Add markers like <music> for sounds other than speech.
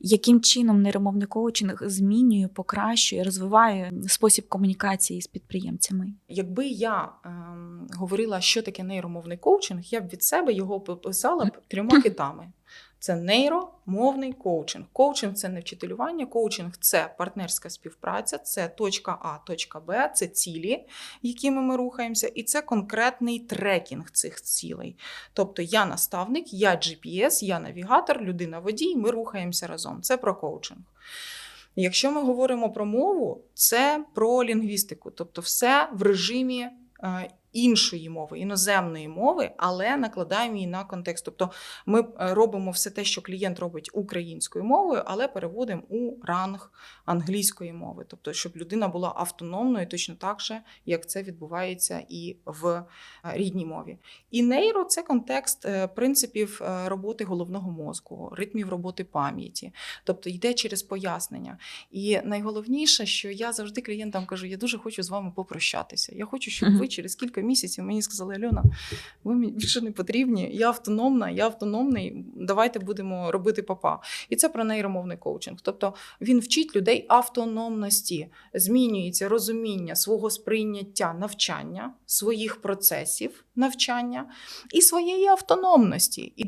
яким чином нейромовний коучинг змінює, покращує, розвиває спосіб комунікації з підприємцями? Якби я ем, говорила, що таке нейромовний коучинг, я б від себе його пописала б трьома <laughs> китами. Це нейромовний коучинг. Коучинг це не вчителювання, коучинг це партнерська співпраця, це точка А, точка Б, це цілі, якими ми рухаємося, і це конкретний трекінг цих цілей. Тобто я наставник, я GPS, я навігатор, людина водій, ми рухаємося разом. Це про коучинг. Якщо ми говоримо про мову, це про лінгвістику, тобто все в режимі е, іншої мови, іноземної мови, але накладаємо її на контекст. Тобто ми е, робимо все те, що клієнт робить українською мовою, але переводимо у ранг англійської мови, тобто, щоб людина була автономною точно так же, як це відбувається і в е, рідній мові. І нейро це контекст е, принципів роботи головного мозку, ритмів роботи пам'яті, тобто йде через пояснення. І найголовніше, що я завжди клієнтам кажу: я дуже хочу з вами попрощатися. Я хочу, щоб ви через кілька місяців мені сказали, Альона, ви мені більше не потрібні. Я автономна, я автономний. Давайте будемо робити папа. І це про нейромовний коучинг. Тобто він вчить людей автономності, змінюється розуміння свого сприйняття навчання, своїх процесів навчання і своєї автономності. І